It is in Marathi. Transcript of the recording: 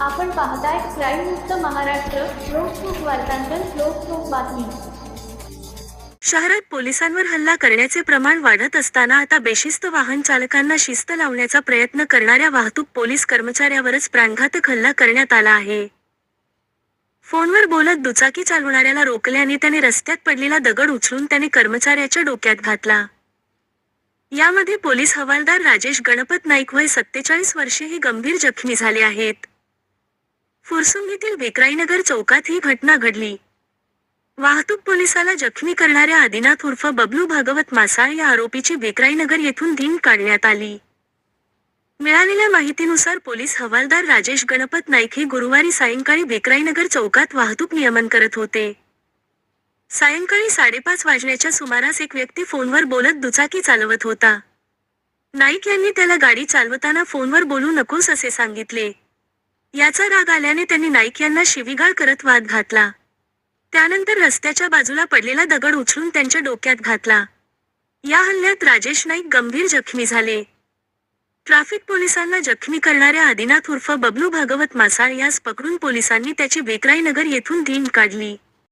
आपण पाहताय क्राईम मुक्त महाराष्ट्र लोकसुख वार्तांकन लोकसुख बातमी. शहरात पोलिसांवर हल्ला करण्याचे प्रमाण वाढत असताना आता बेशिस्त वाहन चालकांना शिस्त लावण्याचा प्रयत्न करणाऱ्या वाहतूक पोलीस कर्मचाऱ्यावरच प्राणघातक हल्ला करण्यात आला आहे. फोनवर बोलत दुचाकी चालवणाऱ्याला रोखल्याने त्याने रस्त्यात पडलेला दगड उचलून त्याने कर्मचाऱ्याच्या डोक्यात घातला. यामध्ये पोलीस हवालदार राजेश गणपत नाईक वय सत्तेचाळीस वर्षे हे गंभीर जखमी झाले आहेत. फुरसुंग येथील बेकराईनगर चौकात ही घटना घडली. वाहतूक पोलिसाला जखमी करणाऱ्या आदिनाथ उर्फ बबलू भागवत मासाळ या आरोपीची बेकराईनगर येथून धीम काढण्यात आली. मिळालेल्या माहितीनुसार पोलीस हवालदार राजेश गणपत नाईक हे गुरुवारी सायंकाळी बेकराईनगर चौकात वाहतूक नियमन करत होते. सायंकाळी साडेपाच वाजण्याच्या सुमारास एक व्यक्ती फोनवर बोलत दुचाकी चालवत होता. नाईक यांनी त्याला गाडी चालवताना फोनवर बोलू नकोस असे सांगितले. याचा राग आल्याने त्यांनी नाईक यांना शिवीगाळ करत वाद घातला. त्यानंतर रस्त्याच्या बाजूला पडलेला दगड उचलून त्यांच्या डोक्यात घातला. या हल्ल्यात राजेश नाईक गंभीर जखमी झाले. ट्रॅफिक पोलिसांना जखमी करणाऱ्या आदिनाथ उर्फ बबलू भागवत मासाळ यास पकडून पोलिसांनी त्याची बेकराईनगर येथून धीम काढली.